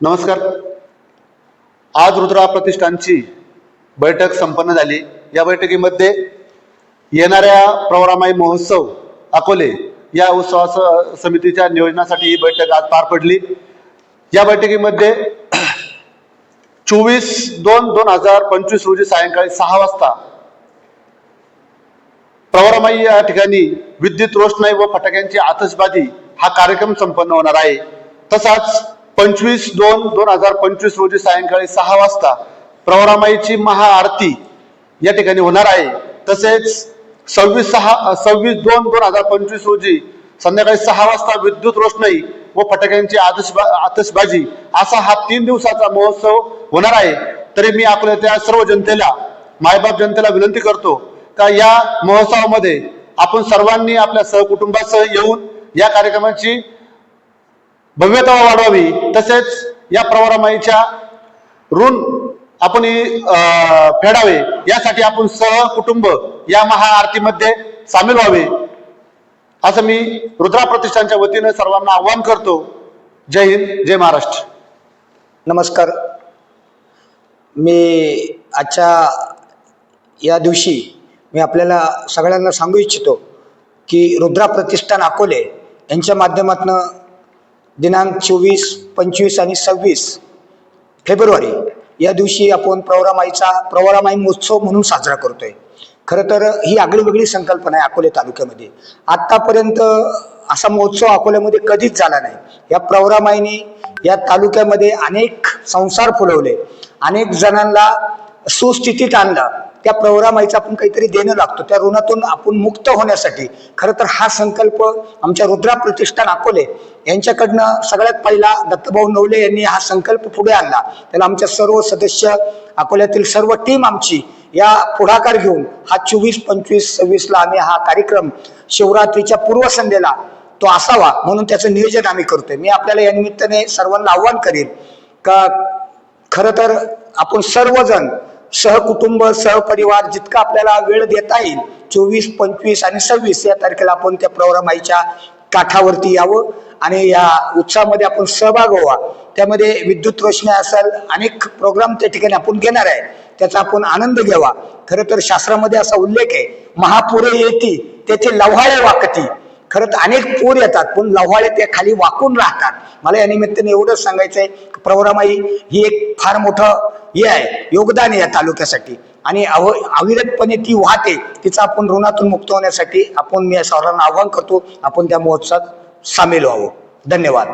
नमस्कार. आज रुद्रा प्रतिष्ठानची बैठक संपन्न झाली. या बैठकीमध्ये येणाऱ्या प्रवरामाई महोत्सव अकोले या उत्सवा समितीच्या नियोजनासाठी ही बैठक आज पार पडली. या बैठकीमध्ये चोवीस दोन दोन हजार पंचवीस रोजी सायंकाळी सहा वाजता प्रवरामाई या ठिकाणी विद्युत रोषणाई व फटाक्यांची आतषबाजी हा कार्यक्रम संपन्न होणार आहे. तसाच पंचवीस दोन दोन हजार पंचवीस रोजी सायंकाळी सहा वाजता प्रवरामाईची महाआरती या ठिकाणी होणार आहे. तसेच सव्वीस सहा सव्वीस दोन दोन हजार पंचवीस रोजी संध्याकाळी सहा वाजता विद्युत रोषणाई व फटाक्यांची आतषबा आतषबाजी असा हा तीन दिवसाचा महोत्सव होणार आहे. तरी मी आपल्या त्या सर्व जनतेला मायबाप जनतेला विनंती करतो का या महोत्सवामध्ये आपण सर्वांनी आपल्या सहकुटुंबासह येऊन या कार्यक्रमाची भव्यता वाढवावी. तसेच या प्रवरामाईच्या ऋण आपण फेडावे. यासाठी आपण सहकुटुंब या महाआरतीमध्ये सामील व्हावे. असं मी रुद्रा प्रतिष्ठानच्या वतीनं सर्वांना आव्हान करतो. जय हिंद जय महाराष्ट्र. नमस्कार. मी आजच्या या दिवशी मी आपल्याला सगळ्यांना सांगू इच्छितो की रुद्रा प्रतिष्ठान अकोले यांच्या माध्यमातून दिनांक चोवीस पंचवीस आणि सव्वीस फेब्रुवारी या दिवशी आपण प्रवरामाईचा प्रवरामाई महोत्सव म्हणून साजरा करतोय. खरं तर ही आगळी वेगळी संकल्पना आहे अकोले तालुक्यामध्ये. आत्तापर्यंत असा महोत्सव अकोल्यामध्ये कधीच झाला नाही. या प्रवरामाईने या तालुक्यामध्ये अनेक संसार फुलवले. अनेक जणांना सुस्थितीत आणलं. त्या प्रवरामाईचं आपण काहीतरी देणं लागतो. त्या ऋणातून आपण मुक्त होण्यासाठी. खरं तर हा संकल्प आमच्या रुद्रा प्रतिष्ठान अकोले यांच्याकडनं सगळ्यात पहिला दत्तभाऊ नवले यांनी हा संकल्प पुढे आणला. त्याला आमच्या सर्व सदस्य अकोल्यातील सर्व टीम आमची या पुढाकार घेऊन हा चोवीस पंचवीस सव्वीसला आम्ही हा कार्यक्रम शिवरात्रीच्या पूर्वसंध्येला तो असावा म्हणून त्याचं नियोजन आम्ही करतोय. मी आपल्याला या निमित्ताने सर्वांना आव्हान करेन का खरं तर आपण सर्वजण सहकुटुंब सहपरिवार जितका आपल्याला वेळ देता येईल चोवीस पंचवीस आणि सव्वीस या तारखेला आपण त्या प्रवरामाईच्या काठावरती यावं आणि या उत्सवामध्ये आपण सहभाग व्हावा. त्यामध्ये विद्युत रोषणी असेल अनेक प्रोग्राम त्या ठिकाणी आपण घेणार आहे. त्याचा आपण आनंद घ्यावा. खरं तर शास्त्रामध्ये असा उल्लेख आहे महापुरे येती त्याचे लव्हाळे वाकती. खरं तर अनेक पूर येतात पण लव्हाळे ते खाली वाकून राहतात. मला या निमित्ताने एवढंच सांगायचंय आहे प्रवरामाई ही एक फार मोठं हे आहे योगदान आहे या तालुक्यासाठी. आणि अव अविरतपणे ती वाहते तिचा आपण ऋणातून मुक्त होण्यासाठी आपण मी सर्वांना आव्हान करतो आपण त्या महोत्सवात सामील व्हावं. धन्यवाद.